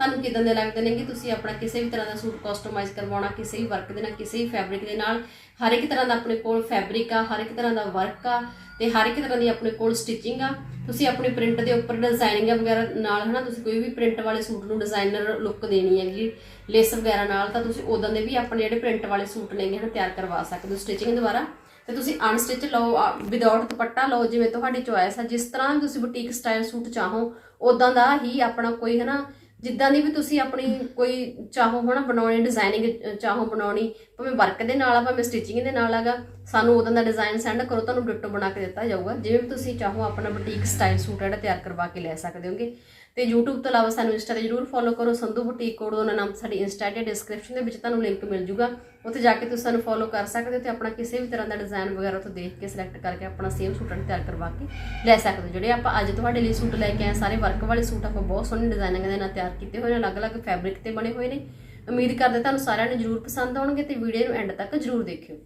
ਤੁਹਾਨੂੰ ਕਿਦਾਂ ਦੇ ਲੱਗਦੇ ਨੇ ਕਿ ਤੁਸੀਂ ਆਪਣਾ ਕਿਸੇ ਵੀ ਤਰ੍ਹਾਂ ਦਾ ਸੂਟ ਕਸਟਮਾਈਜ਼ ਕਰਵਾਉਣਾ, ਕਿਸੇ ਵੀ ਵਰਕ ਦੇ ਨਾਲ, ਕਿਸੇ ਵੀ ਫੈਬਰਿਕ ਦੇ ਨਾਲ, ਹਰ ਇੱਕ ਤਰ੍ਹਾਂ ਦਾ ਆਪਣੇ ਕੋਲ ਫੈਬਰਿਕ ਆ, ਹਰ ਇੱਕ ਤਰ੍ਹਾਂ ਦਾ ਵਰਕ ਆ ਤੇ ਹਰ ਇੱਕ ਤਰ੍ਹਾਂ ਦੀ ਆਪਣੇ ਕੋਲ ਸਟਿਚਿੰਗ ਆ। ਤੁਸੀਂ ਆਪਣੇ ਪ੍ਰਿੰਟ ਦੇ ਉੱਪਰ ਡਿਜ਼ਾਈਨਿੰਗ ਵਗੈਰਾ ਨਾਲ, ਹਨਾ? ਤੁਸੀਂ ਕੋਈ ਵੀ ਪ੍ਰਿੰਟ ਵਾਲੇ ਸੂਟ ਨੂੰ ਡਿਜ਼ਾਈਨਰ ਲੁੱਕ ਦੇਣੀ ਹੈਗੀ ਲੇਸ ਵਗੈਰਾ ਨਾਲ, ਤਾਂ ਤੁਸੀਂ ਉਦਾਂ ਦੇ ਵੀ ਆਪਣੇ ਜਿਹੜੇ ਪ੍ਰਿੰਟ ਵਾਲੇ ਸੂਟ ਨੇਗੇ, ਹਨਾ, ਤਿਆਰ ਕਰਵਾ ਸਕਦੇ ਹੋ ਸਟਿਚਿੰਗ ਦੁਆਰਾ। ਤੇ ਤੁਸੀਂ ਅਨਸਟਿਚ ਲਓ ਵਿਦਆਊਟ ਦੁਪੱਟਾ ਲਓ, ਜਿਵੇਂ ਤੁਹਾਡੀ ਚੋਇਸ ਆ। ਜਿਸ ਤਰ੍ਹਾਂ ਵੀ ਤੁਸੀਂ ਬੁਟੀਕ ਸਟਾਈਲ ਸੂਟ ਚਾਹੋ ਉਦਾਂ ਦਾ ਹੀ ਆਪਣਾ ਕੋਈ, ਹਨਾ ਜਿੱਦਾਂ ਦੀ ਵੀ ਤੁਸੀਂ ਆਪਣੀ ਕੋਈ ਚਾਹੋ ਹਨਾ ਬਣਾਉਣੀ ਡਿਜ਼ਾਈਨਿੰਗ ਚਾਹੋ ਬਣਾਉਣੀ, ਭਾਵੇਂ ਵਰਕ ਦੇ ਨਾਲ ਆ, ਭਾਵੇਂ ਸਟਿਚਿੰਗ ਦੇ ਨਾਲ ਆਗਾ, ਸਾਨੂੰ ਉਦੋਂ ਦਾ ਡਿਜ਼ਾਈਨ ਸੈਂਡ ਕਰੋ, ਤੁਹਾਨੂੰ ਡਿਟੋ ਬਣਾ ਕੇ ਦਿੱਤਾ ਜਾਊਗਾ। ਜਿਵੇਂ ਵੀ ਤੁਸੀਂ ਚਾਹੋ ਆਪਣਾ ਬੁਟੀਕ ਸਟਾਈਲ ਸੂਟ ਜਿਹੜਾ ਤਿਆਰ ਕਰਵਾ ਕੇ ਲੈ ਸਕਦੇ ਹੋਗੇ। ਤੇ YouTube ਤੋਂ ਇਲਾਵਾ ਸਾਨੂੰ ਇੰਸਟਾ ਤੇ ਜਰੂਰ ਫੋਲੋ ਕਰੋ, ਸੰਧੂ ਬੁਟੀਕ ਕੋਡ ਉਹਨਾਂ ਨਾਮ ਸਾਡੀ ਇੰਸਟਾ ਦੇ ਡਿਸਕ੍ਰਿਪਸ਼ਨ ਦੇ ਵਿੱਚ ਤੁਹਾਨੂੰ ਲਿੰਕ ਮਿਲ ਜੂਗਾ। ਉੱਥੇ ਜਾ ਕੇ ਤੁਸੀਂ ਸਾਨੂੰ ਫੋਲੋ ਕਰ ਸਕਦੇ ਹੋ ਤੇ ਆਪਣਾ ਕਿਸੇ ਵੀ ਤਰ੍ਹਾਂ ਦਾ ਡਿਜ਼ਾਈਨ ਵਗੈਰਾ ਤੋਂ ਦੇਖ ਕੇ ਸਿਲੈਕਟ ਕਰਕੇ ਆਪਣਾ ਸੇਮ ਸੂਟ ਤਿਆਰ ਕਰਵਾ ਕੇ ਲੈ ਸਕਦੇ ਹੋ। ਜਿਹੜੇ ਆਪਾਂ ਅੱਜ ਤੁਹਾਡੇ ਲਈ ਸੂਟ ਲੈ ਕੇ ਆਏ ਸਾਰੇ ਵਰਕ ਵਾਲੇ ਸੂਟ ਆਪਾਂ ਬਹੁਤ ਸੋਹਣੇ ਡਿਜ਼ਾਈਨਿੰਗ ਦੇ ਨਾਲ ਤਿਆਰ ਕੀਤੇ ਹੋਏ ਨੇ, ਅਲੱਗ-ਅਲੱਗ ਫੈਬਰਿਕ ਤੇ ਬਣੇ ਹੋਏ ਨੇ। ਉਮੀਦ ਕਰਦੇ ਤੁਹਾਨੂੰ ਸਾਰਿਆਂ ਨੂੰ ਜਰੂਰ ਪਸੰਦ ਆਉਣਗੇ ਤੇ ਵੀਡੀਓ ਨੂੰ ਐਂਡ ਤੱਕ ਜਰੂਰ ਦੇਖਿਓ।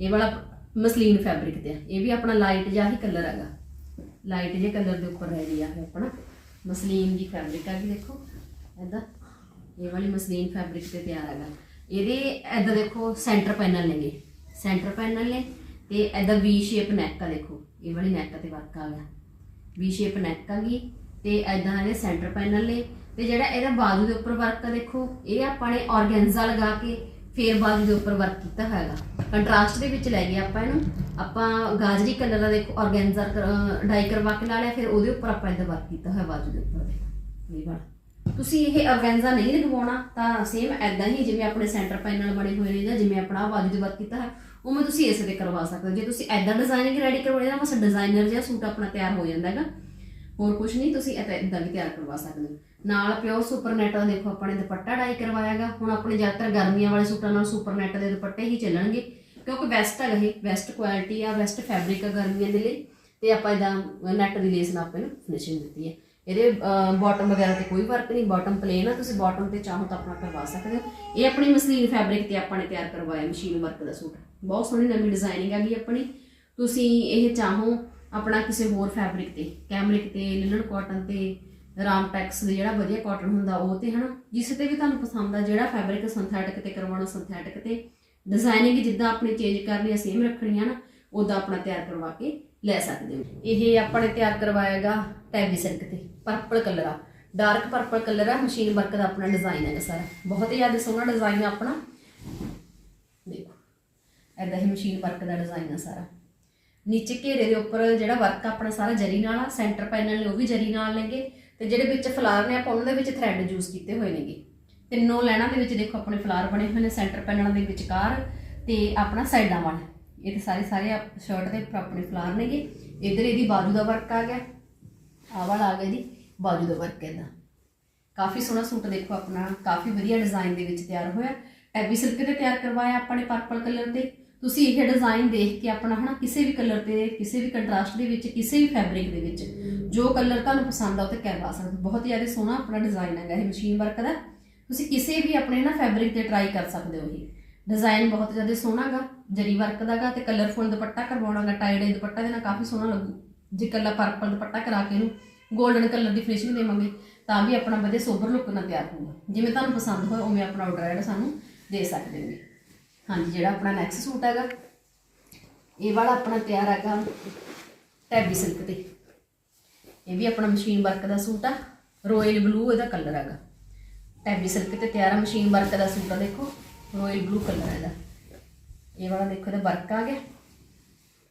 ਇਹ ਵਾਲਾ ਮਸਲੀਨ ਫੈਬਰਿਕ ਤੇ ਆ। ਇਹ ਵੀ ਆਪਣਾ ਲਾਈਟ ਜਿਹਾ ਹੀ ਕਲਰ ਹੈਗਾ। ਲਾਈਟ ਜਿਹੇ ਕਲਰ ਦੇ ਉੱਪਰ ਰਹਿ ਗਿਆ ਹੈ ਆਪਣਾ। ਮਸਲੀਨ ਦੀ ਫੈਬਰਿਕ ਆ ਗਈ ਦੇਖੋ ਐਦਾਂ ਇਹ ਵਾਲੀ ਮਸਲੀਨ ਫੈਬਰਿਕ ਤੇ ਤਿਆਰ ਹੈਗਾ। ਇਹਦੇ ਐਦਾਂ ਦੇਖੋ ਸੈਂਟਰ ਪੈਨਲ ਨੇਗੇ ਸੈਂਟਰ ਪੈਨਲ ਨੇ ਤੇ ਐਦਾਂ ਵੀ ਸ਼ੇਪ ਨੈਕ ਆ ਦੇਖੋ। ਇਹ ਵਾਲੀ ਨੈਕ ਤੇ ਵਰਕ ਆ ਗਿਆ। ਵੀ ਸ਼ੇਪ ਨੈਕ ਆ ਗਈ ਤੇ ਐਦਾਂ ਇਹਦੇ ਸੈਂਟਰ ਪੈਨਲ ਨੇ। ਤੇ ਜਿਹੜਾ ਇਹਦਾ ਬਾਜੂ ਦੇ ਉੱਪਰ ਵਰਕ ਆ ਦੇਖੋ, ਇਹ ਆਪਾਂ ਨੇ ਆਰਗੈਂਜ਼ਾ ਲਗਾ ਕੇ ਫੇਰ ਬਾਜੂ ਦੇ ਉੱਪਰ ਵਰਕ ਕੀਤਾ ਹੋਇਆਗਾ ਕੰਟਰਾਸਟ ਦੇ ਵਿੱਚ ਲੈ ਗਏ ਆਪਾਂ ਇਹਨੂੰ। ਆਪਾਂ ਗਾਜਰੀ ਕਲਰ ਦਾ ਦੇਖੋ ਆਰਗੈਂਜ਼ਾ ਡਾਈ ਕਰਵਾ ਕੇ ਲਾ ਲਿਆ, ਫਿਰ ਉਹਦੇ ਉੱਪਰ ਆਪਾਂ ਇਹਦਾ ਵਰਕ ਕੀਤਾ ਹੋਇਆ ਬਾਜੂ ਦੇ ਉੱਪਰ। ਦੇਖੋ ਇਹ ਵਾਲਾ। ਤੁਸੀਂ ਇਹ ਆਰਗੈਂਜ਼ਾ ਨਹੀਂ ਲਗਵਾਉਣਾ, ਤਾਂ ਸੇਮ ਐਦਾਂ ਹੀ ਜਿਵੇਂ ਆਪਣੇ ਸੈਂਟਰ ਪੈਨਲ ਬਣੇ ਹੋਏ ਨੇ ਜਾਂ ਜਿਵੇਂ ਆਪਣਾ ਬਾਜੂ ਦੇ ਵਰਕ ਕੀਤਾ ਹੈ, ਉਵੇਂ ਤੁਸੀਂ ਇਸੇ ਤੇ ਕਰਵਾ ਸਕਦੇ ਹੋ। ਜੇ ਤੁਸੀਂ ਐਦਾਂ ਡਿਜ਼ਾਈਨਿੰਗ ਰੈਡੀ ਕਰਵਾਉਣੀ, ਤਾਂ ਬਸ ਡਿਜ਼ਾਈਨਰ ਜਿਹਾ ਸੂਟ ਆਪਣਾ ਤਿਆਰ ਹੋ ਜਾਂਦਾ ਹੈਗਾ। ਹੋਰ ਕੁਝ ਨਹੀਂ, ਤੁਸੀਂ ਇਦਾਂ ਵੀ ਤਿਆਰ ਕਰਵਾ ਸਕਦੇ ਹੋ। ਨਾਲ ਪਿਓਰ ਸੁਪਰਨੈਟ ਦਾ ਦੇਖੋ ਆਪਾਂ ਨੇ ਦੁਪੱਟਾ ਡਾਈ ਕਰਵਾਇਆਗਾ। ਹੁਣ ਆਪਣੇ ਜ਼ਿਆਦਾਤਰ ਗਰਮੀਆਂ ਵਾਲੇ ਸੂਟਾਂ ਨਾਲ ਸੁਪਰਨੈਟ ਦੇ ਦੁਪੱਟੇ ਹੀ ਚੱਲਣਗੇ। ਕਿਉਂਕਿ ਬੈਸਟ ਹੈ ਇਹ ਬੈਸਟ ਕੁਆਲਿਟੀ ਆ ਬੈਸਟ ਫੈਬਰਿਕ ਆ ਗਰਮੀਆਂ ਦੇ ਲਈ। ਤੇ ਆਪਾਂ ਇਹਦਾ ਨੈਟ ਦੀ ਲੇਸ ਨਾਲ ਆਪਾਂ ਇਹਨੂੰ ਫਿਨਿਸ਼ਿੰਗ ਦਿੱਤੀ ਹੈ ਇਹਦੇ ਬਾਟਮ ਵਗੈਰਾ ਤੇ ਕੋਈ ਵਰਕ ਨਹੀਂ ਬਾਟਮ ਪਲੇਨ ਆ। ਤੁਸੀਂ ਬਾਟਮ ਤੇ ਚਾਹੋ ਤਾਂ ਆਪਣਾ ਕਰਵਾ ਸਕਦੇ ਹੋ। ਇਹ ਆਪਣੀ ਮਸਲੀਨ ਫੈਬਰਿਕ ਤੇ ਆਪਾਂ ਨੇ ਤਿਆਰ ਕਰਵਾਇਆ ਮਸ਼ੀਨ ਵਰਕ ਦਾ ਸੂਟ। ਬਹੁਤ ਸੋਹਣੀ ਨਵੀਂ ਡਿਜ਼ਾਈਨਿੰਗ ਆ ਗਈ ਆਪਣੀ। ਤੁਸੀਂ ਇਹ ਚਾਹੋ ਆਪਣਾ ਕਿਸੇ ਹੋਰ ਫੈਬਰਿਕ ਤੇ ਕੈਮਰਿਕ ਤੇ ਲਿਨਨ ਕਾਟਨ ਤੇ ਰਾਮਟੈਕਸ ਦੇ ਜਿਹੜਾ ਵਧੀਆ ਕਾਟਨ ਹੁੰਦਾ ਉਹ ਤੇ ਹਨਾ, ਜਿਸ ਤੇ ਵੀ ਤੁਹਾਨੂੰ ਪਸੰਦ ਆ, ਜਿਹੜਾ ਫੈਬਰਿਕ ਸਿੰਥੈਟਿਕ ਤੇ ਕਰਵਾਉਣਾ ਸਿੰਥੈਟਿਕ ਤੇ। ਡਿਜ਼ਾਈਨਿੰਗ ਜਿੱਦਾਂ ਆਪਣੀ ਚੇਂਜ ਕਰਨੀ ਆ ਸੇਮ ਰੱਖਣੀ ਆ ਨਾ ਉਦਾਂ ਆਪਣਾ ਤਿਆਰ ਕਰਵਾ ਕੇ ਲੈ ਸਕਦੇ ਹੋ। ਇਹ ਆਪਾਂ ਨੇ ਤਿਆਰ ਕਰਵਾਇਆਗਾ ਟੈਬੀ ਸਿਲਕ ਤੇ ਪਰਪਲ ਕਲਰ ਆ। ਡਾਰਕ ਪਰਪਲ ਕਲਰ ਆ ਮਸ਼ੀਨ ਵਰਕ ਦਾ ਆਪਣਾ ਡਿਜ਼ਾਈਨ ਹੈ ਸਾਰਾ। ਬਹੁਤ ਹੀ ਜ਼ਿਆਦਾ ਸੋਹਣਾ ਡਿਜ਼ਾਈਨ ਆ ਆਪਣਾ। ਦੇਖੋ ਐਦਾਂ ਹੀ ਮਸ਼ੀਨ ਵਰਕ ਦਾ ਡਿਜ਼ਾਈਨ ਆ ਸਾਰਾ। ਨੀਚੇ ਘੇਰੇ ਦੇ ਉੱਪਰ ਜਿਹੜਾ ਵਰਕ ਆਪਣਾ ਸਾਰਾ ਜਰੀ ਨਾਲ ਆ ਸੈਂਟਰ ਪੈਨਲ ਨੇ ਉਹ ਵੀ ਜਰੀ ਨਾਲ ਨੇਗੇ। ਤੇ ਜਿਹੜੇ ਵਿੱਚ ਫਲਾਰ ਨੇ, ਆਪਾਂ ਉਹਨਾਂ ਦੇ ਵਿੱਚ ਥ੍ਰੈਡ ਯੂਜ਼ ਕੀਤੇ ਹੋਏ ਨੇਗੇ। ਤਿੰਨੋਂ ਲੈਣਾ ਦੇ ਵਿੱਚ ਦੇਖੋ, ਆਪਣੇ ਫਲਾਰ ਬਣੇ ਹੋਏ ਨੇ ਸੈਂਟਰ ਪੈਨਲ ਦੇ ਵਿਚਕਾਰ ਤੇ ਆਪਣਾ ਸਾਈਡਾਂ ਵੱਲ ਇਹ ਤੇ ਸਾਰੇ ਸਾਰੇ ਸ਼ਰਟ ਦੇ ਉੱਪਰ ਆਪਣੇ ਫਲਾਰ ਨੇਗੇ। ਇਧਰ ਇਹਦੀ ਬਾਜੂ ਦਾ ਵਰਕ ਆ ਗਿਆ। ਆਹ ਵਾਲਾ ਆ ਗਿਆ ਜੀ, ਬਾਜੂ ਦਾ ਵਰਕ ਇਹਦਾ। ਕਾਫੀ ਸੋਹਣਾ ਸੂਟ ਦੇਖੋ ਆਪਣਾ, ਕਾਫੀ ਵਧੀਆ ਡਿਜ਼ਾਈਨ ਦੇ ਵਿੱਚ ਤਿਆਰ ਹੋਇਆ। ਐਬੀ ਸਿਲਕ ਤੇ ਤਿਆਰ ਕਰਵਾਇਆ ਆਪਾਂ ਨੇ ਪਰਪਲ ਕਲਰ ਤੇ। ਤੁਸੀਂ ਇਹ ਡਿਜ਼ਾਈਨ ਦੇਖ ਕੇ ਆਪਣਾ ਹਨਾ, ਕਿਸੇ ਵੀ ਕਲਰ ਤੇ, ਕਿਸੇ ਵੀ ਕੰਟਰਾਸਟ ਦੇ ਵਿੱਚ, ਕਿਸੇ ਵੀ ਫੈਬਰਿਕ ਦੇ ਵਿੱਚ ਜੋ ਕਲਰ ਤੁਹਾਨੂੰ ਪਸੰਦ ਆ ਉਹ ਤੇ ਕਰਵਾ ਸਕਦੇ ਹੋ। ਬਹੁਤ ਜ਼ਿਆਦਾ ਸੋਹਣਾ ਆਪਣਾ ਡਿਜ਼ਾਈਨ ਹੈਗਾ ਇਹ ਮਸ਼ੀਨ ਵਰਕ ਦਾ। ਤੁਸੀਂ ਕਿਸੇ ਵੀ ਆਪਣੇ ਨਾ ਫੈਬਰਿਕ ਤੇ ਟਰਾਈ ਕਰ ਸਕਦੇ ਹੋ ਇਹ। ਡਿਜ਼ਾਈਨ ਬਹੁਤ ਜ਼ਿਆਦਾ ਸੋਹਣਾਗਾ ਜਰੀ ਵਰਕ ਦਾਗਾ ਤੇ ਕਲਰਫੁਲ ਦੁਪੱਟਾ ਕਰਵਾਉਣਾਗਾ ਟਾਈਡ ਦੁਪੱਟਾ ਦੇ ਨਾਲ ਕਾਫੀ ਸੋਹਣਾ ਲੱਗੂ। ਜੇ ਕੱਲਾ ਪਰਪਲ ਦੁਪੱਟਾ ਕਰਾ ਕੇ ਇਹਨੂੰ 골ਡਨ ਕਲਰ ਦੀ ਫਿਨਿਸ਼ਿੰਗ ਦੇਵਾਂਗੇ, ਤਾਂ ਵੀ ਆਪਣਾ ਵਧੀਆ ਸੋਬਰ ਲੁੱਕ ਨਾਲ ਤਿਆਰ ਹੋਊਗਾ। ਜਿਵੇਂ ਤੁਹਾਨੂੰ ਪਸੰਦ ਹੋਏ, ਉਵੇਂ ਆਪਣਾ ਆਰਡਰ ਜਿਹੜਾ ਸਾਨੂੰ ਦੇ ਸਕਦੇ ਹੋ ਹਾਂਜੀ, ਜਿਹੜਾ ਆਪਣਾ ਨੈਕਸਟ ਸੂਟ ਹੈਗਾ, ਇਹ ਵਾਲਾ ਆਪਣਾ ਤਿਆਰ ਹੈਗਾ ਟੈਬੀ ਸਿਲਕ ਤੇ। ਇਹ ਵੀ ਆਪਣਾ ਮਸ਼ੀਨ ਵਰਕ ਦਾ ਸੂਟ ਆ। ਰੋਇਲ ਬਲੂ ਇਹਦਾ ਕਲਰ ਹੈਗਾ। ਟੈਬੀ ਸਿਲਕ ਤੇ ਤਿਆਰ ਆ ਮਸ਼ੀਨ ਵਰਕ ਦਾ ਸੂਟ ਆ, ਦੇਖੋ। ਰੋਇਲ ਬਲੂ ਕਲਰ ਹੈ ਇਹਦਾ। ਇਹ ਵਾਲਾ ਦੇਖੋ, ਇਹਦਾ ਵਰਕ ਆ ਗਿਆ।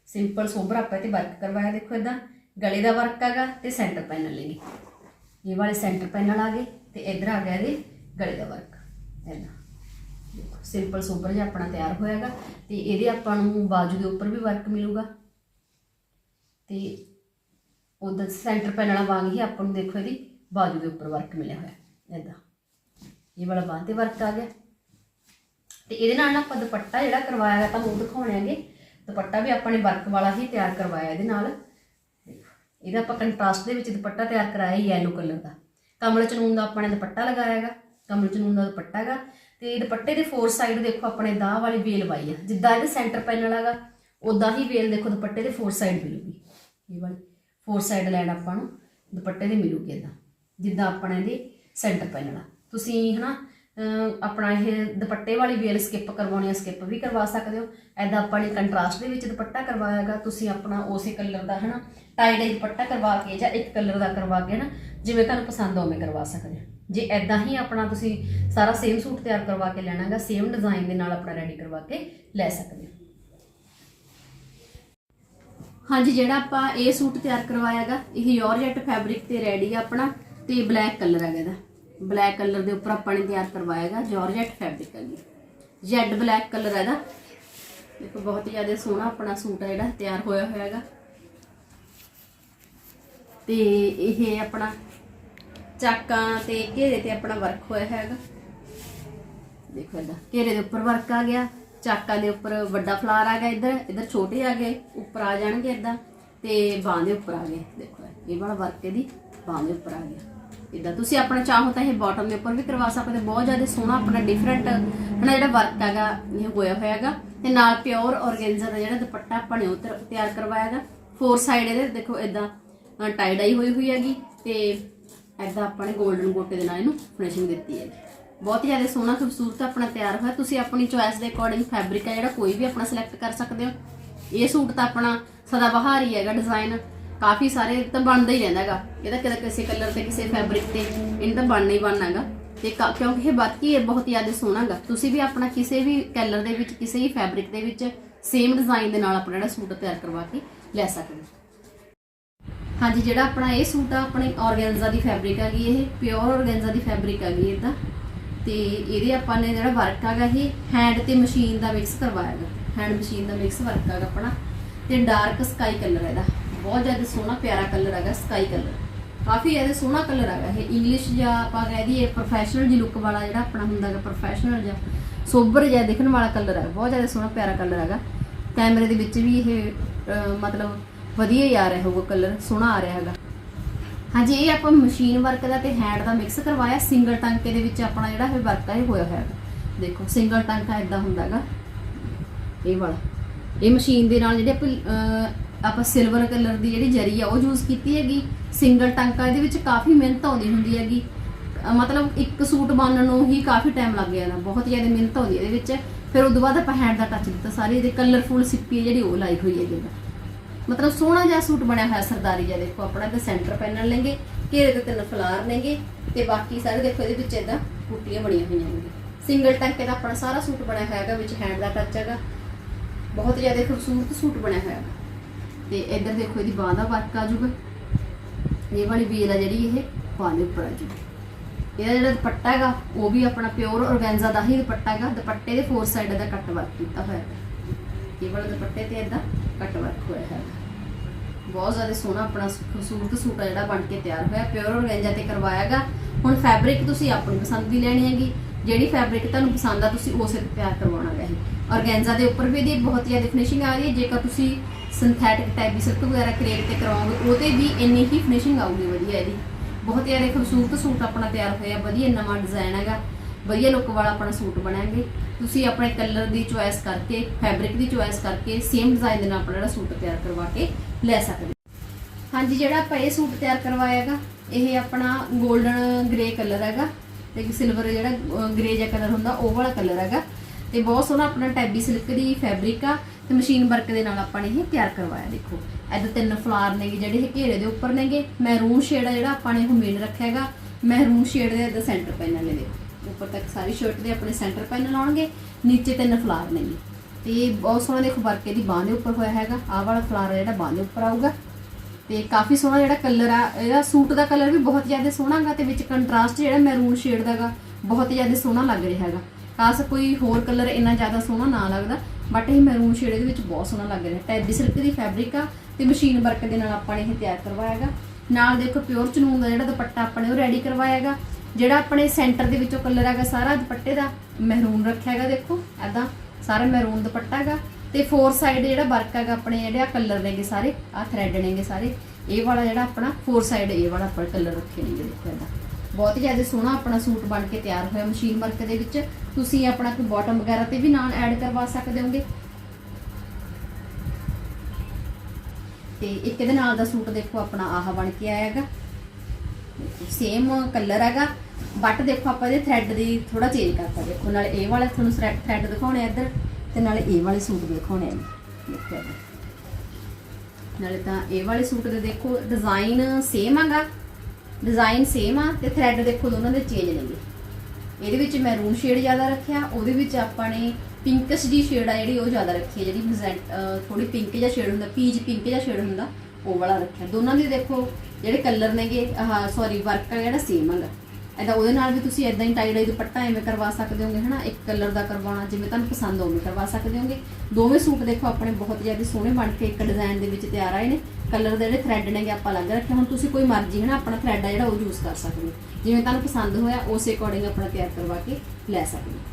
ਸਿੰਪਲ ਸੋਬਰ ਆਪਾਂ ਤੇ ਵਰਕ ਕਰਵਾਇਆ, ਦੇਖੋ ਇਹਦਾ। ਗਲੇ ਦਾ ਵਰਕ ਹੈਗਾ ਤੇ ਸੈਂਟਰ ਪੈਨਲ ਲੈਗੇ ਇਹ ਵਾਲੇ ਸੈਂਟਰ ਪੈਨਲ ਆ ਗਏ ਤੇ ਇਧਰ ਆ ਗਿਆ ਇਹਦੇ ਗਲੇ ਦਾ ਵਰਕ ਇਹਦਾ। ਦੇਖੋ ਸਿੰਪਲ ਸੋਬਰ ਜਿਹਾ ਆਪਣਾ ਤਿਆਰ ਹੋਇਆਗਾ ਤੇ ਇਹਦੇ ਆਪਾਂ ਨੂੰ ਬਾਜੂ ਦੇ ਉੱਪਰ ਵੀ ਵਰਕ ਮਿਲੂਗਾ। ਤੇ ਉਹਦਾ ਸੈਂਟਰ ਪੈਨਲਾਂ ਵਾਂਗ ਹੀ ਆਪਾਂ ਨੂੰ ਦੇਖੋ ਇਹਦੀ ਬਾਜੂ ਦੇ ਉੱਪਰ ਵਰਕ ਮਿਲਿਆ ਹੋਇਆ ਇਦਾਂ ਇਹ ਵਾਲਾ ਬਾਂਹ ਤੇ ਵਰਕ ਆ ਗਿਆ। ਤੇ ਇਹਦੇ ਨਾਲ ਨਾ ਆਪਾਂ ਦੁਪੱਟਾ ਜਿਹੜਾ ਕਰਵਾਇਆ ਹੈ ਤੁਹਾਨੂੰ ਉਹ ਦਿਖਾਉਣੇ ਦਿਖਾਉਣਾਂਗੇ ਦੁਪੱਟਾ ਵੀ ਆਪਾਂ ਨੇ ਵਰਕ ਵਾਲਾ ਹੀ ਤਿਆਰ ਕਰਵਾਇਆ ਇਹਦੇ ਨਾਲ। ਇਹਦਾ ਆਪਾਂ ਕੰਟਰਾਸਟ ਦੇ ਵਿੱਚ ਦੁਪੱਟਾ ਤਿਆਰ ਕਰਾਇਆ ਯੈਲੋ ਕਲਰ ਦਾ। ਕਮਲ ਚਨੂਨ ਦਾ ਆਪਾਂ ਨੇ ਦੁਪੱਟਾ ਲਗਾਇਆ ਹੈਗਾ। ਕਮਲ ਚਨੂਨ ਦਾ ਦੁਪੱਟਾ ਹੈਗਾ। ਤੇ ਦੁਪੱਟੇ ਦੇ ਫੋਰ ਸਾਈਡ ਦੇਖੋ ਆਪਣੇ ਦਾਹ ਵਾਲੀ ਵੇਲ ਪਾਈ ਆ। ਜਿੱਦਾਂ ਇਹਦੇ ਸੈਂਟਰ ਪੈਨਲ ਹੈਗਾ ਉਦਾਂ ਹੀ ਵੇਲ ਦੇਖੋ ਦੁਪੱਟੇ ਦੇ ਫੋਰ ਸਾਈਡ ਮਿਲੂਗੀ ਇਹ ਵਾਲੀ। ਫੋਰ ਸਾਈਡ ਲਾਈਨ ਆਪਾਂ ਨੂੰ ਦੁਪੱਟੇ ਦੇ ਮਿਲੂਗੀ ਇਦਾਂ ਜਿੱਦਾਂ ਆਪਣਾ ਇਹਦੇ ਸੈਂਟਰ ਪੈਨਲ ਆ ਤੁਸੀਂ ਹਨਾ, ਅਹ ਆਪਣਾ ਇਹ ਦੁਪੱਟੇ ਵਾਲੀ ਵੇਲ ਸਕਿਪ ਕਰਵਾਉਣੀ ਆ ਸਕਿਪ ਵੀ ਕਰਵਾ ਸਕਦੇ ਹੋ। ਐਦਾਂ ਆਪਾਂ ਨੇ ਕੰਟਰਾਸਟ ਦੇ ਵਿੱਚ ਦੁਪੱਟਾ ਕਰਵਾਇਆਗਾ, ਤੁਸੀਂ ਆਪਣਾ ਉਸੇ ਕਲਰ ਦਾ ਹਨਾ ਟਾਈ ਡਾਈ ਦੁਪੱਟਾ ਕਰਵਾ ਕੇ ਜਾਂ ਇੱਕ ਕਲਰ ਦਾ ਕਰਵਾ ਕੇ ਨਾ ਜਿਵੇਂ ਤੁਹਾਨੂੰ ਪਸੰਦ ਹੋਵੇ ਕਰਵਾ ਸਕਦੇ ਹੋ। ਜੇ ਐਦਾਂ ਹੀ ਆਪਣਾ ਤੁਸੀਂ ਸਾਰਾ ਸੇਮ ਸੂਟ ਤਿਆਰ ਕਰਵਾ ਕੇ ਲੈਣਾਗਾ ਸੇਮ ਡਿਜ਼ਾਈਨ ਦੇ ਨਾਲ ਆਪਣਾ ਰੈਡੀ ਕਰਵਾ ਕੇ ਲੈ ਸਕਦੇ ਹੋ। ਹਾਂਜੀ, ਜਿਹੜਾ ਆਪਾਂ ਇਹ ਸੂਟ ਤਿਆਰ ਕਰਵਾਇਆਗਾ ਇਹ ਯੋਰਜੈਟ ਫੈਬਰਿਕ ਤੇ ਰੈਡੀ ਆ ਆਪਣਾ ਤੇ ਬਲੈਕ ਕਲਰ ਹੈਗਾ ਇਹਦਾ। ਬਲੈਕ ਕਲਰ ਦੇ ਉੱਪਰ ਆਪਾਂ ਨੇ ਤਿਆਰ ਕਰਵਾਇਆਗਾ ਜਾਰਜੈਟ ਫੈਬਰਿਕ ਹੈਗੀ ਜੈਡ ਬਲੈਕ ਕਲਰ ਹੈ ਇਹਦਾ। ਦੇਖੋ, ਬਹੁਤ ਹੀ ਜ਼ਿਆਦਾ ਸੋਹਣਾ ਆਪਣਾ ਸੂਟ ਹੈ ਜਿਹੜਾ, ਤਿਆਰ ਹੋਇਆ ਹੋਇਆ ਹੈਗਾ। ਤੇ ਇਹ ਆਪਣਾ ਚਾਕਾਂ ਤੇ ਘੇਰੇ ਤੇ ਆਪਣਾ ਵਰਕ ਹੋਇਆ ਹੈਗਾ। ਦੇਖੋ ਇਹਦਾ, ਘੇਰੇ ਦੇ ਉੱਪਰ ਵਰਕ ਆ ਗਿਆ। ਚਾਕਾਂ ਦੇ ਉੱਪਰ ਵੱਡਾ ਫਲਾਰ ਆ ਗਿਆ ਇੱਧਰ ਇੱਧਰ ਛੋਟੇ ਆ ਗਏ, ਉੱਪਰ ਆ ਜਾਣਗੇ ਇਦਾਂ, ਤੇ ਬਾਹਾਂ ਦੇ ਉੱਪਰ ਆ ਗਏ। ਦੇਖੋ, ਇਹ ਵਾਲਾ ਵਰਕ ਇਹਦੀ ਬਾਹਾਂ ਦੇ ਉੱਪਰ ਆ ਗਿਆ। ਇਦਾਂ, ਤੁਸੀਂ ਆਪਣਾ ਚਾਹੋ ਤਾਂ ਇਹ ਬਾਟਮ ਦੇ ਉੱਪਰ ਵੀ ਕਰਵਾ ਸਕਦੇ ਬਹੁਤ ਜ਼ਿਆਦਾ ਸੋਹਣਾ ਆਪਣਾ ਡਿਫਰੈਂਟ ਹਨਾ ਜਿਹੜਾ ਵਰਕ ਹੈਗਾ, ਇਹ ਹੋਇਆ ਹੋਇਆ ਹੈਗਾ। ਤੇ ਨਾਲ ਪਿਓਰ ਔਰਗੈਂਜ਼ਾ ਦਾ ਜਿਹੜਾ ਦੁਪੱਟਾ ਆਪਾਂ ਨੇ ਉਹ ਤਿਆਰ- ਤਿਆਰ ਕਰਵਾਇਆ ਹੈਗਾ। ਫੋਰ ਸਾਈਡ ਇਹਦੇ, ਦੇਖੋ ਇਦਾਂ ਟਾਈ ਡਾਈ ਹੋਈ ਹੋਈ ਹੈਗੀ, ਤੇ ਐਦਾਂ ਆਪਾਂ ਨੇ 골ਡਨ ਗੋਟੇ ਦੇ ਨਾਲ ਇਹਨੂੰ ਫਿਨਿਸ਼ਿੰਗ ਦਿੱਤੀ ਹੈ। ਬਹੁਤ ਹੀ ਜ਼ਿਆਦਾ ਸੋਹਣਾ, ਖੂਬਸੂਰਤ ਆਪਣਾ ਤਿਆਰ ਹੋਇਆ। ਤੁਸੀਂ ਆਪਣੀ ਚੋਇਸ ਦੇ ਅਕੋਰਡਿੰਗ ਫੈਬਰਿਕ ਹੈ ਜਿਹੜਾ ਕੋਈ ਵੀ ਆਪਣਾ ਸਿਲੈਕਟ ਕਰ ਸਕਦੇ ਹੋ। ਇਹ ਸੂਟ ਤਾਂ ਆਪਣਾ ਸਦਾ ਬਹਾਰ ਹੀ ਹੈਗਾ ਡਿਜ਼ਾਈਨ ਕਾਫੀ ਸਾਰੇ ਤਾਂ ਬਣਦਾ ਹੀ ਰਹਿੰਦਾ ਹੈਗਾ। ਇਹਦਾ ਕਿਤੇ ਕਿਸੇ ਕਲਰ ਤੇ, ਕਿਸੇ ਫੈਬਰਿਕ ਤੇ ਇਹਨੂੰ ਤਾਂ ਬਣਨਾ ਹੀ ਬਣਨਾ ਹੈਗਾ। ਤੇ ਕਿਉਂਕਿ ਇਹ ਬਾਕੀ ਇਹ ਬਹੁਤ ਜ਼ਿਆਦਾ ਸੋਹਣਾ ਹੈਗਾ। ਤੁਸੀਂ ਵੀ ਆਪਣਾ ਕਿਸੇ ਵੀ ਕਲਰ ਦੇ ਵਿੱਚ, ਕਿਸੇ ਵੀ ਫੈਬਰਿਕ ਦੇ ਵਿੱਚ ਸੇਮ ਡਿਜ਼ਾਈਨ ਦੇ ਨਾਲ ਆਪਣਾ ਜਿਹੜਾ ਸੂਟ ਤਿਆਰ ਕਰਵਾ ਕੇ ਲੈ ਸਕਦੇ ਹੋ। ਹਾਂਜੀ, ਜਿਹੜਾ ਆਪਣਾ ਇਹ ਸੂਟ ਆ, ਆਪਣੇ ਔਰਗੈਂਜ਼ਾ ਦੀ ਫੈਬਰਿਕ ਹੈਗੀ ਇਹ ਪਿਓਰ ਔਰਗੈਂਜ਼ਾ ਦੀ ਫੈਬਰਿਕ ਹੈਗੀ ਇਹ ਤਾਂ। ਤੇ ਇਹਦੇ ਆਪਾਂ ਨੇ ਜਿਹੜਾ ਵਰਕ ਹੈਗਾ ਇਹ ਹੈਂਡ ਤੇ ਮਸ਼ੀਨ ਦਾ ਮਿਕਸ ਕਰਵਾਇਆ ਹੈਗਾ ਹੈਂਡ ਮਸ਼ੀਨ ਦਾ ਮਿਕਸ ਵਰਕ ਹੈਗਾ ਆਪਣਾ। ਤੇ ਡਾਰਕ ਸਕਾਈ ਕਲਰ ਇਹਦਾ ਬਹੁਤ ਜ਼ਿਆਦਾ ਸੋਹਣਾ ਪਿਆਰਾ ਕਲਰ ਹੈਗਾ ਸਕਾਈ ਕਲਰ ਕਾਫੀ ਜ਼ਿਆਦਾ ਸੋਹਣਾ ਕਲਰ ਹੈਗਾ ਇਹ। ਇੰਗਲਿਸ਼ ਜਾਂ ਆਪਾਂ ਕਹਿ ਦਈਏ ਪ੍ਰੋਫੈਸ਼ਨਲ ਜੀ ਲੁੱਕ ਵਾਲਾ ਜਿਹੜਾ ਆਪਣਾ ਹੁੰਦਾ ਹੈਗਾ ਪ੍ਰੋਫੈਸ਼ਨਲ ਜਾਂ ਸੋਬਰ ਜਿਹਾ ਦਿਖਣ ਵਾਲਾ ਕਲਰ ਹੈ ਬਹੁਤ ਜ਼ਿਆਦਾ ਸੋਹਣਾ ਪਿਆਰਾ ਕਲਰ ਹੈਗਾ। ਕੈਮਰੇ ਦੇ ਵਿੱਚ ਵੀ ਇਹ ਮਤਲਬ ਵਧੀਆ ਹੀ ਆ ਰਿਹਾ ਹੋਊਗਾ ਕਲਰ ਸੋਹਣਾ ਆ ਰਿਹਾ ਹੈਗਾ। ਹਾਂਜੀ, ਇਹ ਆਪਾਂ ਮਸ਼ੀਨ ਵਰਕ ਦਾ ਤੇ ਹੈਂਡ ਦਾ ਮਿਕਸ ਕਰਵਾਇਆ। ਸਿੰਗਲ ਟਾਂਕੇ ਦੇ ਵਿੱਚ ਆਪਣਾ ਜਿਹੜਾ ਇਹ ਵਰਕ ਹੈ ਇਹ ਹੋਇਆ ਹੋਇਆ। ਹੈਗਾ ਦੇਖੋ ਸਿੰਗਲ ਟਾਂਕਾ ਇਦਾਂ ਹੁੰਦਾ ਹੈਗਾ। ਇਹ ਵਾਲਾ। ਇਹ ਮਸ਼ੀਨ ਦੇ ਨਾਲ ਜਿਹੜੇ ਆਪਾਂ ਸਿਲਵਰ ਕਲਰ ਦੀ ਜਿਹੜੀ ਜਰੀ ਆ, ਉਹ ਯੂਜ਼ ਕੀਤੀ ਹੈਗੀ। ਸਿੰਗਲ ਟਾਂਕਾ ਇਹਦੇ ਵਿੱਚ ਕਾਫੀ ਮਿਹਨਤ ਆਉਂਦੀ ਹੁੰਦੀ ਹੈਗੀ। ਮਤਲਬ ਇੱਕ ਸੂਟ ਬਣਨ ਨੂੰ ਹੀ ਕਾਫੀ ਟਾਈਮ ਲੱਗ ਜਾਂਦਾ। ਬਹੁਤ ਜ਼ਿਆਦਾ ਮਿਹਨਤ ਆਉਂਦੀ ਹੈ ਇਹਦੇ ਵਿੱਚ। ਫਿਰ ਉਸ ਤੋਂ ਬਾਅਦ ਆਪਾਂ ਹੈਂਡ ਦਾ ਟੱਚ ਦਿੱਤਾ। ਸਾਰੀ ਇਹਦੇ ਕਲਰਫੁਲ ਸਿੱਪੀ ਹੈ ਜਿਹੜੀ ਉਹ ਲਾਈ ਹੋਈ ਹੈਗੀ। ਇਹਦਾ। ਮਤਲਬ ਸੋਹਣਾ ਜਿਹਾ ਸੂਟ ਬਣਿਆ ਹੋਇਆ ਸਰਦਾਰੀ ਜਿਹਾ, ਦੇਖੋ ਆਪਣਾ ਤੇ ਸੈਂਟਰ ਪੈਨਲ ਲੈਂਗੇ ਘੇਰੇ ਤੇ ਤਿੰਨ ਫਲਾਰ ਨੇਗੇ ਤੇ ਬਾਕੀ ਸਾਰੇ ਦੇਖੋ ਇਹਦੇ ਵਿੱਚ ਇਦਾਂ ਬੂਟੀਆਂ ਬਣੀਆਂ ਹੋਈਆਂ ਨੇ। ਸਿੰਗਲ ਟੰਕੇ ਦਾ ਆਪਣਾ ਸਾਰਾ ਸੂਟ ਬਣਿਆ ਹੋਇਆ ਹੈਗਾ, ਵਿੱਚ ਹੈਂਡ ਦਾ ਟੱਚ ਹੈਗਾ। ਬਹੁਤ ਜ਼ਿਆਦਾ ਖੂਬਸੂਰਤ ਸੂਟ ਬਣਿਆ ਹੋਇਆ ਹੈਗਾ। ਤੇ ਇੱਧਰ ਦੇਖੋ ਇਹਦੀ ਬਾਹ ਦਾ ਵਰਕ ਆ ਜੂਗਾ ਇਹ ਵਾਲੀ ਬੀਲ ਆ ਜਿਹੜੀ ਇਹ, ਬਾਹ ਦੇ ਉੱਪਰ ਆ ਜੂਗੀ ਇਹਦਾ ਜਿਹੜਾ ਦੁਪੱਟਾ ਹੈਗਾ, ਉਹ ਵੀ ਆਪਣਾ ਪਿਓਰ ਔਰਗੈਂਜ਼ਾ ਦਾ ਹੀ ਦੁਪੱਟਾ ਹੈਗਾ, ਦੁਪੱਟੇ ਦੇ ਫੋਰ ਸਾਈਡ ਦਾ ਕੱਟ ਵਰਕ ਕੀਤਾ ਹੋਇਆ। ਹੈ ਇਹ ਦੁਪੱਟੇ ਤੇ ਇਦਾਂ ਕੱਟ ਵਰਕ ਹੋਇਆ ਹੈ। ਬਹੁਤ ਜ਼ਿਆਦਾ ਸੋਹਣਾ ਆਪਣਾ ਖੂਬਸੂਰਤ ਸੂਟ ਆ ਜਿਹੜਾ ਬਣ ਕੇ ਤਿਆਰ ਹੋਇਆ ਪਿਓਰ ਔਰਗੈਂਜਾ ਤੇ ਕਰਵਾਇਆਗਾ। ਹੁਣ ਫੈਬਰਿਕ ਤੁਸੀਂ ਆਪਣੀ ਪਸੰਦ ਦੀ ਲੈਣੀ ਹੈਗੀ, ਜਿਹੜੀ ਫੈਬਰਿਕ ਤੁਹਾਨੂੰ ਪਸੰਦ ਆ ਤੁਸੀਂ ਉਸੇ ਤੇ ਤਿਆਰ ਕਰਵਾਉਣਾ ਹੈ ਔਰਗੈਂਜਾ ਦੇ ਉੱਪਰ ਵੀ ਇਹਦੀ ਬਹੁਤ ਜ਼ਿਆਦਾ ਫਿਨਿਸ਼ਿੰਗ ਆ ਰਹੀ ਹੈ, ਜੇਕਰ ਤੁਸੀਂ ਸਿੰਥੈਟਿਕ ਟਾਈਪ ਦੀ ਸਿਲਕ ਵਗੈਰਾ ਕ੍ਰੇਪ ਤੇ ਕਰਵਾਓਗੇ ਉਹਤੇ ਵੀ ਇੰਨੀ ਹੀ ਫਿਨਿਸ਼ਿੰਗ ਆਊਗੀ ਵਧੀਆ ਇਹਦੀ। ਬਹੁਤ ਜ਼ਿਆਦਾ ਖੂਬਸੂਰਤ ਸੂਟ ਆਪਣਾ ਤਿਆਰ ਹੋਇਆ, ਵਧੀਆ ਨਵਾਂ ਡਿਜ਼ਾਈਨ ਹੈਗਾ। ਵਧੀਆ ਲੁੱਕ ਵਾਲਾ ਆਪਣਾ ਸੂਟ ਬਣਾਏਗੇ ਤੁਸੀਂ ਆਪਣੇ ਕਲਰ ਦੀ ਚੁਆਇਸ ਕਰਕੇ ਫੈਬਰਿਕ ਦੀ ਚੁਆਇਸ ਕਰਕੇ ਸੇਮ ਡਿਜ਼ਾਈਨ ਦੇ ਨਾਲ ਆਪਣਾ ਜਿਹੜਾ ਸੂਟ ਤਿਆਰ ਕਰਵਾ ਕੇ ਲੈ ਸਕਦੇ ਹਾਂਜੀ, ਜਿਹੜਾ ਆਪਾਂ ਇਹ ਸੂਟ ਤਿਆਰ ਕਰਵਾਇਆ ਹੈਗਾ, ਇਹ ਆਪਣਾ 골ਡਨ ਗ੍ਰੇ ਕਲਰ ਹੈਗਾ ਤੇ ਸਿਲਵਰ ਜਿਹੜਾ ਗ੍ਰੇ ਜਿਹਾ ਕਲਰ ਹੁੰਦਾ, ਉਹ ਵਾਲਾ ਕਲਰ ਹੈਗਾ। ਤੇ ਬਹੁਤ ਸੋਹਣਾ ਆਪਣਾ ਟੈਬੀ ਸਿਲਕ ਦੀ ਫੈਬਰਿਕ ਆ ਤੇ ਮਸ਼ੀਨ ਵਰਕ ਦੇ ਨਾਲ ਆਪਾਂ ਨੇ ਇਹ ਤਿਆਰ ਕਰਵਾਇਆ, ਦੇਖੋ। ਇਹਦੇ ਤਿੰਨ ਫਲਾਰ ਨੇਗੇ ਜਿਹੜੇ ਇਹ ਘੇਰੇ ਦੇ ਉੱਪਰ ਨੇਗੇ ਮਹਿਰੂਨ ਸ਼ੇਡ ਆ ਜਿਹੜਾ ਆਪਾਂ ਨੇ ਉਹ ਮੇਨ ਰੱਖਿਆ ਹੈਗਾ। ਮਹਿਰੂਨ ਸ਼ੇਡ ਦੇ ਇਹਦਾ ਸੈਂਟਰ ਪੈਨਲ ਨੇ। ਦੇਖੋ ਉੱਪਰ ਤੱਕ ਸਾਰੀ ਸ਼ਰਟ ਦੇ ਆਪਣੇ ਸੈਂਟਰ ਪੈਨਲ ਲਾਉਣਗੇ, ਨੀਚੇ ਤਿੰਨ ਫਲਾਰ ਨੇ ਤੇ ਬਹੁਤ ਸੋਹਣਾ ਦੇਖੋ ਵਰਕੇ ਦੀ ਬਾਹ ਦੇ ਉੱਪਰ ਹੋਇਆ ਹੈਗਾ। ਆਹ ਵਾਲਾ ਫਲਾਰ ਜਿਹੜਾ ਬਾਹ ਦੇ ਉੱਪਰ ਆਊਗਾ। ਤੇ ਕਾਫੀ ਸੋਹਣਾ ਜਿਹੜਾ ਕਲਰ ਆ, ਇਹਦਾ ਸੂਟ ਦਾ ਕਲਰ ਵੀ ਬਹੁਤ ਜ਼ਿਆਦਾ ਸੋਹਣਾ ਹੈਗਾ ਤੇ ਵਿੱਚ ਕੰਟਰਾਸਟ ਜਿਹੜਾ ਮੈਰੂਨ ਸ਼ੇਡ ਦਾ ਹੈਗਾ ਬਹੁਤ ਜ਼ਿਆਦਾ ਸੋਹਣਾ ਲੱਗ ਰਿਹਾ ਹੈਗਾ। ਖਾਸ ਕੋਈ ਹੋਰ ਕਲਰ ਇੰਨਾ ਜ਼ਿਆਦਾ ਸੋਹਣਾ ਨਾ ਲੱਗਦਾ ਬਟ ਇਹ ਮੈਰੂਨ ਸ਼ੇਡ ਦੇ ਵਿੱਚ ਬਹੁਤ ਸੋਹਣਾ ਲੱਗ ਰਿਹਾ। ਟੈਬੀ ਸਿਲਕ ਦੀ ਫੈਬਰਿਕ ਆ ਤੇ ਮਸ਼ੀਨ ਵਰਕ ਦੇ ਨਾਲ ਆਪਾਂ ਨੇ ਇਹ ਤਿਆਰ ਕਰਵਾਇਆ ਹੈਗਾ। ਨਾਲ ਦੇਖੋ ਪਿਓਰ ਚਨੂਨ ਦਾ ਜਿਹੜਾ ਦੁਪੱਟਾ ਆਪਾਂ ਨੇ ਉਹ ਰੈਡੀ ਕਰਵਾਇਆ ਹੈਗਾ। ਜਿਹੜਾ ਆਪਣੇ ਸੈਂਟਰ ਦੇ ਵਿੱਚੋਂ ਕਲਰ ਹੈਗਾ ਸਾਰਾ ਦੁਪੱਟੇ ਦਾ, ਮਹਿਰੂਨ ਰੱਖਿਆ ਹੈਗਾ ਦੇਖੋ ਐਦਾਂ ਸਾਰਾ ਮਹਿਰੂਨ ਦੁਪੱਟਾ ਹੈਗਾ। ਤੇ ਫੋਰ ਸਾਈਡ ਜਿਹੜਾ ਵਰਕ ਹੈਗਾ ਆਪਣੇ ਜਿਹੜੇ ਆ ਕਲਰ ਨੇਗੇ ਸਾਰੇ ਆ ਥ੍ਰੈਡ ਨੇਗੇ ਸਾਰੇ, ਇਹ ਵਾਲਾ ਜਿਹੜਾ ਆਪਣਾ ਫੋਰ ਸਾਈਡ ਇਹ ਵਾਲਾ ਆਪਾਂ ਕਲਰ ਰੱਖੇ ਨੇਗੇ ਦੇਖੋ ਐਦਾਂ ਬਹੁਤ ਹੀ ਜ਼ਿਆਦਾ ਸੋਹਣਾ ਆਪਣਾ ਸੂਟ ਬਣ ਕੇ ਤਿਆਰ ਹੋਇਆ ਮਸ਼ੀਨ ਵਰਕ ਦੇ ਵਿੱਚ। ਤੁਸੀਂ ਆਪਣਾ ਕੋਈ ਬਾਟਮ ਵਗੈਰਾ ਤੇ ਵੀ ਨਾਲ ਐਡ ਕਰਵਾ ਸਕਦੇ ਹੋਗੇ। ਤੇ ਇੱਕ ਇਹਦੇ ਨਾਲ ਦਾ ਸੂਟ ਦੇਖੋ ਆਪਣਾ ਆਹ ਬਣ ਕੇ ਆਇਆ ਹੈਗਾ। ਸੇਮ ਕਲਰ ਹੈਗਾ ਬਟ ਦੇਖੋ ਆਪਾਂ ਇਹਦੇ ਥ੍ਰੈਡ ਦੀ ਥੋੜਾ ਚੇਂਜ ਕਰਤਾ, ਦੇਖੋ ਨਾਲ ਇਹ ਵਾਲੇ ਤੁਹਾਨੂੰ ਥ੍ਰੈਡ ਦਿਖਾਉਣੇ ਇੱਧਰ ਤੇ ਨਾਲੇ ਇਹ ਵਾਲੇ ਸੂਟ ਦਿਖਾਉਣੇ ਆ। ਦੇਖੋ ਨਾਲੇ ਤਾਂ ਇਹ ਵਾਲੇ ਸੂਟ ਦੇ ਦੇਖੋ ਡਿਜ਼ਾਈਨ ਸੇਮ ਹੈਗਾ ਡਿਜ਼ਾਈਨ ਸੇਮ ਆ ਤੇ ਥ੍ਰੈਡ ਦੇਖੋ ਦੋਨਾਂ ਦੇ ਚੇਂਜ ਨੇਗੇ। ਇਹਦੇ ਵਿੱਚ ਮੈਰੂਨ ਸ਼ੇਡ ਜ਼ਿਆਦਾ ਰੱਖਿਆ, ਉਹਦੇ ਵਿੱਚ ਆਪਾਂ ਨੇ ਪਿੰਕਸ ਦੀ ਸ਼ੇਡ ਆ ਜਿਹੜੀ ਉਹ ਜ਼ਿਆਦਾ ਰੱਖੀ ਹੈ ਜਿਹੜੀ ਮਜ਼ੈਂਟ ਥੋੜੀ ਪਿੰਕ ਜਿਹਾ ਸ਼ੇਡ ਹੁੰਦਾ ਪੀਚ ਪਿੰਕ ਜਿਹਾ ਸ਼ੇਡ ਹੁੰਦਾ ਉਹ ਵਾਲਾ ਰੱਖਿਆ। ਦੋਨਾਂ ਦੇ ਦੇਖੋ ਜਿਹੜੇ ਕਲਰ ਨੇਗੇ, ਆਹ ਸੌਰੀ ਵਰਕ ਆ ਜਿਹੜਾ ਸੇਮ ਹੈਗਾ। ਐਦਾਂ ਉਹਦੇ ਨਾਲ ਵੀ ਤੁਸੀਂ ਐਦਾਂ ਹੀ ਟਾਈ ਡਾਈ ਦੁਪੱਟਾ ਐਵੇਂ ਕਰਵਾ ਸਕਦੇ ਹੋਗੇ, ਹਨਾ? ਇੱਕ ਕਲਰ ਦਾ ਕਰਵਾਉਣਾ, ਜਿਵੇਂ ਤੁਹਾਨੂੰ ਪਸੰਦ ਹੋਵੇ ਕਰਵਾ ਸਕਦੇ ਹੋਗੇ। ਦੋਵੇਂ ਸੂਟ ਦੇਖੋ ਆਪਣੇ ਬਹੁਤ ਜ਼ਿਆਦਾ ਸੋਹਣੇ ਬਣ ਕੇ ਇੱਕ ਡਿਜ਼ਾਈਨ ਦੇ ਵਿੱਚ ਤਿਆਰ ਆਏ ਨੇ। ਕਲਰ ਦੇ ਜਿਹੜੇ ਥ੍ਰੈਡ ਨੇਗੇ, ਆਪਾਂ ਅਲੱਗ ਰੱਖਿਆ ਹੁਣ ਤੁਸੀਂ ਕੋਈ ਮਰਜ਼ੀ, ਹਨਾ, ਆਪਣਾ ਥ੍ਰੈਡ ਆ ਜਿਹੜਾ ਉਹ ਯੂਜ਼ ਕਰ ਸਕਦੇ ਹੋ। ਜਿਵੇਂ ਤੁਹਾਨੂੰ ਪਸੰਦ ਹੋਇਆ, ਉਸੇ ਅਕੋਰਡਿੰਗ ਆਪਣਾ ਤਿਆਰ ਕਰਵਾ ਕੇ ਲੈ ਸਕਦੇ ਹੋ।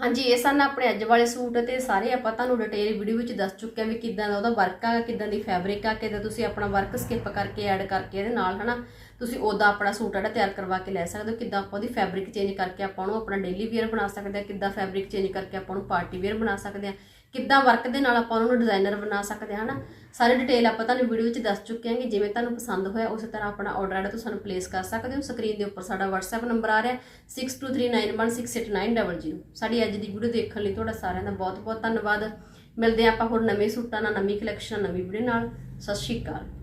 ਹਾਂਜੀ, ਇਹ ਸਨ ਆਪਣੇ ਅੱਜ ਵਾਲੇ ਸੂਟ ਤੇ ਸਾਰੇ ਆਪਾਂ ਤੁਹਾਨੂੰ ਡਿਟੇਲ ਵੀਡੀਓ ਵਿੱਚ ਦੱਸ ਚੁੱਕੇ ਹਾਂ ਵੀ ਕਿੱਦਾਂ ਦਾ ਉਹਦਾ ਵਰਕ ਆ, ਕਿੱਦਾਂ ਦੀ ਫੈਬਰਿਕ ਆ, ਕਿੱਦਾਂ ਤੁਸੀਂ ਆਪਣਾ ਵਰਕ ਸਕਿਪ ਕਰਕੇ ਐਡ ਕਰਕੇ ਇਹਦੇ ਨਾਲ, ਹਨਾ? ਤੁਸੀਂ ਉਹਦਾ ਆਪਣਾ ਸੂਟ ਜਿਹੜਾ ਤਿਆਰ ਕਰਵਾ ਕੇ ਲੈ ਸਕਦੇ ਹੋ, ਕਿੱਦਾਂ ਆਪਾਂ ਉਹਦੀ ਫੈਬਰਿਕ ਚੇਂਜ ਕਰਕੇ ਆਪਾਂ ਉਹਨੂੰ ਆਪਣਾ ਡੇਲੀ ਵੇਅਰ ਬਣਾ ਸਕਦੇ ਹਾਂ, ਕਿੱਦਾਂ ਫੈਬਰਿਕ ਚੇਂਜ ਕਰਕੇ ਆਪਾਂ ਉਹਨੂੰ ਪਾਰਟੀ ਵੇਅਰ ਬਣਾ ਸਕਦੇ ਹਾਂ। ਕਿੱਦਾਂ ਵਰਕ ਦੇ ਨਾਲ ਆਪਾਂ ਉਹਨਾਂ ਨੂੰ ਡਿਜ਼ਾਈਨਰ ਬਣਾ ਸਕਦੇ ਹਾਂ, ਹਨਾ? ਸਾਰੀ ਡਿਟੇਲ ਆਪਾਂ ਤੁਹਾਨੂੰ ਵੀਡੀਓ ਵਿੱਚ ਦੱਸ ਚੁੱਕੇ ਹਾਂ ਕਿ ਜਿਵੇਂ ਤੁਹਾਨੂੰ ਪਸੰਦ ਹੋਇਆ, ਉਸੇ ਤਰ੍ਹਾਂ ਆਪਣਾ ਆਰਡਰ ਜਿਹੜਾ ਤੁਸੀਂ ਸਾਨੂੰ ਪਲੇਸ ਕਰ ਸਕਦੇ ਹੋ। ਸਕਰੀਨ ਦੇ ਉੱਪਰ ਸਾਡਾ WhatsApp ਨੰਬਰ ਆ ਰਿਹਾ 6239168900 ਸਾਡੀ ਅੱਜ ਦੀ ਵੀਡੀਓ ਦੇਖਣ ਲਈ ਤੁਹਾਡਾ ਸਾਰਿਆਂ ਦਾ ਬਹੁਤ ਬਹੁਤ ਧੰਨਵਾਦ। ਮਿਲਦੇ ਹਾਂ ਆਪਾਂ ਹੋਰ ਨਵੇਂ ਸੂਟਾਂ ਨਾਲ, ਨਵੀਂ ਕਲੈਕਸ਼ਨ ਨਵੀਂ ਵੀਡੀਓ ਨਾਲ। ਸਤਿ ਸ਼੍ਰੀ ਅਕਾਲ।